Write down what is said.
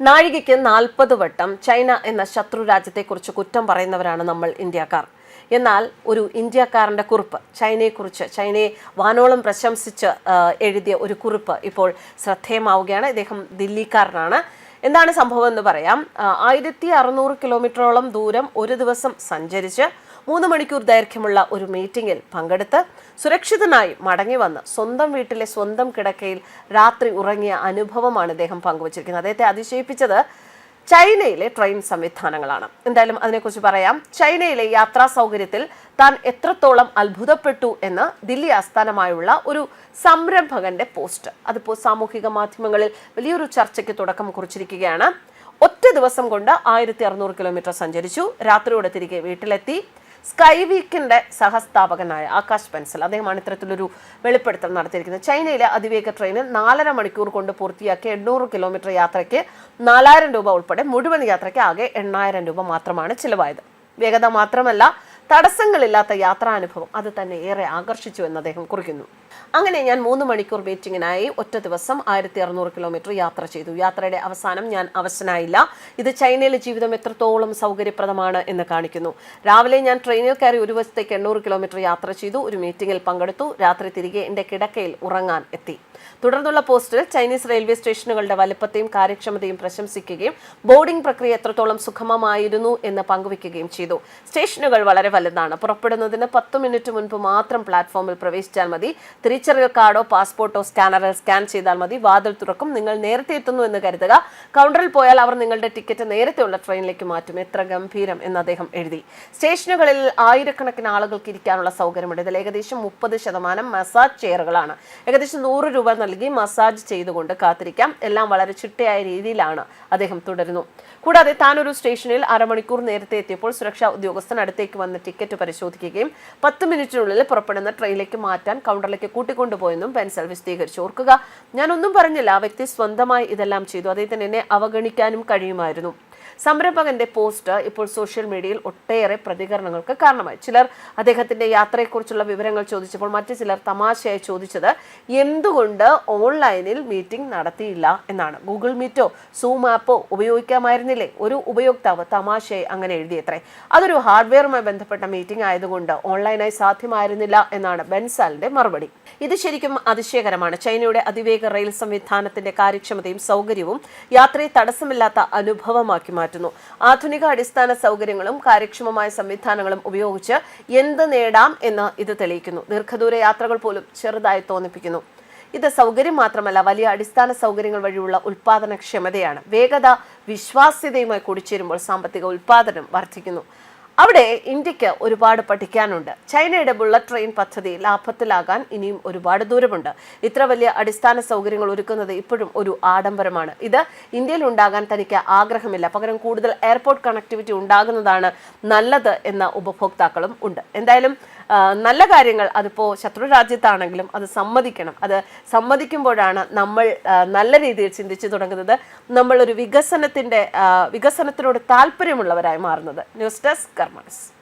നാഴികയ്ക്ക് നാൽപ്പത് വട്ടം ചൈന എന്ന ശത്രു രാജ്യത്തെക്കുറിച്ച് കുറ്റം പറയുന്നവരാണ് നമ്മൾ ഇന്ത്യക്കാർ. എന്നാൽ ഒരു ഇന്ത്യക്കാരന്റെ കുറിപ്പ് ചൈനയെക്കുറിച്ച് ചൈനയെ വാനോളം പ്രശംസിച്ച് എഴുതിയ ഒരു കുറിപ്പ് ഇപ്പോൾ ശ്രദ്ധേയമാവുകയാണ്. ഇദ്ദേഹം ദില്ലിക്കാരനാണ്. എന്താണ് സംഭവം എന്ന് പറയാം. ആയിരത്തി അറുന്നൂറ് കിലോമീറ്ററോളം ദൂരം ഒരു ദിവസം സഞ്ചരിച്ച് മൂന്ന് മണിക്കൂർ ദൈർഘ്യമുള്ള ഒരു മീറ്റിംഗിൽ പങ്കെടുത്ത് സുരക്ഷിതനായി മടങ്ങി വന്ന് സ്വന്തം വീട്ടിലെ സ്വന്തം കിടക്കയിൽ രാത്രി ഉറങ്ങിയ അനുഭവമാണ് അദ്ദേഹം പങ്കുവച്ചിരിക്കുന്നത്. അദ്ദേഹത്തെ അതിശയിപ്പിച്ചത് ചൈനയിലെ ട്രെയിൻ സംവിധാനങ്ങളാണ്. എന്തായാലും അതിനെക്കുറിച്ച് പറയാം. ചൈനയിലെ യാത്രാ സൗകര്യത്തിൽ താൻ എത്രത്തോളം അത്ഭുതപ്പെട്ടു എന്ന് ദില്ലി ആസ്ഥാനമായുള്ള ഒരു സംരംഭകന്റെ പോസ്റ്റ്. അതിപ്പോൾ സാമൂഹിക മാധ്യമങ്ങളിൽ വലിയൊരു ചർച്ചയ്ക്ക് തുടക്കം കുറിച്ചിരിക്കുകയാണ്. ഒറ്റ ദിവസം കൊണ്ട് ആയിരത്തി അറുന്നൂറ് കിലോമീറ്റർ സഞ്ചരിച്ചു. രാത്രിയോടെ തിരികെ വീട്ടിലെത്തി. സ്കൈ വീക്കിന്റെ സഹസ്ഥാപകനായ ആകാശ് പെൻസൽ അദ്ദേഹമാണ് ഇത്തരത്തിലൊരു വെളിപ്പെടുത്തൽ നടത്തിയിരിക്കുന്നത്. ചൈനയിലെ അതിവേഗ ട്രെയിനിൽ നാലര മണിക്കൂർ കൊണ്ട് പൂർത്തിയാക്കിയ എണ്ണൂറ് കിലോമീറ്റർ യാത്രയ്ക്ക് നാലായിരം രൂപ ഉൾപ്പെടെ മുഴുവൻ യാത്രയ്ക്ക് ആകെ എണ്ണായിരം രൂപ മാത്രമാണ് ചിലവായത്. വേഗത മാത്രമല്ല തടസ്സങ്ങളില്ലാത്ത യാത്രാനുഭവം അത് തന്നെ ഏറെ ആകർഷിച്ചു എന്ന് അദ്ദേഹം കുറിക്കുന്നു. അങ്ങനെ ഞാൻ മൂന്ന് മണിക്കൂർ വെയിറ്റിങ്ങിനായി ഒറ്റ ദിവസം ആയിരത്തി അറുന്നൂറ് കിലോമീറ്റർ യാത്ര ചെയ്തു. യാത്രയുടെ അവസാനം ഞാൻ അവശനായില്ല. ഇത് ചൈനയിലെ ജീവിതം എത്രത്തോളം സൗകര്യപ്രദമാണ് എന്ന് കാണിക്കുന്നു. രാവിലെ ഞാൻ ട്രെയിനിൽ കയറി ഒരു വശത്തേക്ക് എണ്ണൂറ് കിലോമീറ്റർ യാത്ര ചെയ്തു. ഒരു മീറ്റിംഗിൽ പങ്കെടുത്തു. രാത്രി തിരികെ എന്റെ കിടക്കയിൽ ഉറങ്ങാൻ എത്തി. തുടർന്നുള്ള പോസ്റ്റിൽ ചൈനീസ് റെയിൽവേ സ്റ്റേഷനുകളുടെ വലുപ്പത്തെയും കാര്യക്ഷമതയും പ്രശംസിക്കുകയും ബോർഡിംഗ് പ്രക്രിയ എത്രത്തോളം സുഖമമായിരുന്നു എന്ന് പങ്കുവയ്ക്കുകയും ചെയ്തു. സ്റ്റേഷനുകൾ വളരെ വലുതാണ്. പുറപ്പെടുന്നതിന് പത്ത് മിനിറ്റ് മുൻപ് മാത്രം പ്ലാറ്റ്ഫോമിൽ പ്രവേശിച്ചാൽ മതി. തിരിച്ചറിയൽ കാർഡോ പാസ്പോർട്ടോ സ്കാനറിൽ സ്കാൻ ചെയ്താൽ മതി. വാതിൽ തുറക്കും. നിങ്ങൾ നേരത്തെ എത്തുന്നു എന്ന് കരുതുക. കൗണ്ടറിൽ പോയാൽ അവർ നിങ്ങളുടെ ടിക്കറ്റ് നേരത്തെയുള്ള ട്രെയിനിലേക്ക് മാറ്റും. എത്ര ഗംഭീരം എന്ന് അദ്ദേഹം എഴുതി. സ്റ്റേഷനുകളിൽ ആയിരക്കണക്കിന് ആളുകൾക്ക് ഇരിക്കാനുള്ള സൗകര്യമുണ്ട്. ഇതിൽ ഏകദേശം മുപ്പത് ശതമാനം മസാജ് ചെയറുകളാണ്. ഏകദേശം നൂറ് രൂപ നൽകി മസാജ് ചെയ്തുകൊണ്ട് കാത്തിരിക്കാം. എല്ലാം വളരെ ചിട്ടയായ രീതിയിലാണ് അദ്ദേഹം തുടരുന്നു. കൂടാതെ താൻ ഒരു സ്റ്റേഷനിൽ അരമണിക്കൂർ നേരത്തെ എത്തിയപ്പോൾ സുരക്ഷാ ഉദ്യോഗസ്ഥൻ അടുത്തേക്ക് വന്ന് ടിക്കറ്റ് പരിശോധിക്കുകയും പത്ത് മിനിറ്റിനുള്ളിൽ പുറപ്പെടുന്ന ട്രെയിനിലേക്ക് മാറ്റാൻ കൗണ്ടറിലേക്ക് കൂട്ടിക്കൊണ്ടുപോയെന്നും പെൻസൽ വിശദീകരിച്ചു. ഓർക്കുക ഞാനൊന്നും പറഞ്ഞില്ല ആ വ്യക്തി സ്വന്തമായി ഇതെല്ലാം ചെയ്തു അദ്ദേഹത്തിന് എന്നെ അവഗണിക്കാനും കഴിയുമായിരുന്നു. സംരംഭകന്റെ പോസ്റ്റ് ഇപ്പോൾ സോഷ്യൽ മീഡിയയിൽ ഒട്ടേറെ പ്രതികരണങ്ങൾക്ക് കാരണമായി. ചിലർ അദ്ദേഹത്തിന്റെ യാത്രയെക്കുറിച്ചുള്ള വിവരങ്ങൾ ചോദിച്ചപ്പോൾ മറ്റു ചിലർ തമാശയായി ചോദിച്ചത് എന്തുകൊണ്ട് ഓൺലൈനിൽ മീറ്റിംഗ് നടത്തിയില്ല എന്നാണ്. ഗൂഗിൾ മീറ്റോ സൂം ആപ്പോ ഉപയോഗിക്കാമായിരുന്നില്ലേ? ഒരു ഉപയോക്താവ് തമാശയായി അങ്ങനെ എഴുതിയത്രേ. അതൊരു ഹാർഡ്വെയറുമായി ബന്ധപ്പെട്ട മീറ്റിംഗ് ആയതുകൊണ്ട് ഓൺലൈനായി സാധ്യമായിരുന്നില്ല എന്നാണ് ബെൻസാലിന്റെ മറുപടി. ഇത് ശരിക്കും അതിശയകരമാണ്. ചൈനയുടെ അതിവേഗ റെയിൽ സംവിധാനത്തിന്റെ കാര്യക്ഷമതയും സൗകര്യവും യാത്രയെ തടസ്സമില്ലാത്ത അനുഭവമാക്കി മാറ്റുന്നു. ആധുനിക അടിസ്ഥാന സൗകര്യങ്ങളും കാര്യക്ഷമമായ സംവിധാനങ്ങളും ഉപയോഗിച്ച് എന്ത് നേടാം എന്ന് ഇത് തെളിയിക്കുന്നു. ദീർഘദൂര യാത്രകൾ പോലും ചെറുതായി തോന്നിപ്പിക്കുന്നു. ഇത് സൗകര്യം മാത്രമല്ല വലിയ അടിസ്ഥാന സൗകര്യങ്ങൾ വഴിയുള്ള ഉൽപാദനക്ഷമതയാണ്. വേഗത വിശ്വാസ്യതയുമായി കൂടിച്ചേരുമ്പോൾ സാമ്പത്തിക ഉൽപാദനം വർദ്ധിക്കുന്നു. അവിടെ ഇന്ത്യയ്ക്ക് ഒരുപാട് പഠിക്കാനുണ്ട്. ചൈനയുടെ ബുള്ളറ്റ് ട്രെയിൻ പദ്ധതി ലാഭത്തിലാകാൻ ഇനിയും ഒരുപാട് ദൂരമുണ്ട്. ഇത്ര വലിയ അടിസ്ഥാന സൗകര്യങ്ങൾ ഒരുക്കുന്നത് ഇപ്പോഴും ഒരു ആഡംബരമാണ്. ഇത് ഇന്ത്യയിൽ ഉണ്ടാകാൻ തനിക്ക് ആഗ്രഹമില്ല. പകരം കൂടുതൽ എയർപോർട്ട് കണക്ടിവിറ്റി ഉണ്ടാകുന്നതാണ് നല്ലത് എന്ന ഉപഭോക്താക്കളും ഉണ്ട്. എന്തായാലും നല്ല കാര്യങ്ങൾ അതിപ്പോൾ ശത്രു രാജ്യത്താണെങ്കിലും അത് സമ്മതിക്കണം. അത് സമ്മതിക്കുമ്പോഴാണ് നമ്മൾ നല്ല രീതിയിൽ ചിന്തിച്ചു തുടങ്ങുന്നത്. നമ്മളൊരു വികസനത്തിന്റെ വികസനത്തിനോട് താല്പര്യമുള്ളവരായി മാറുന്നത്. News desk Armas.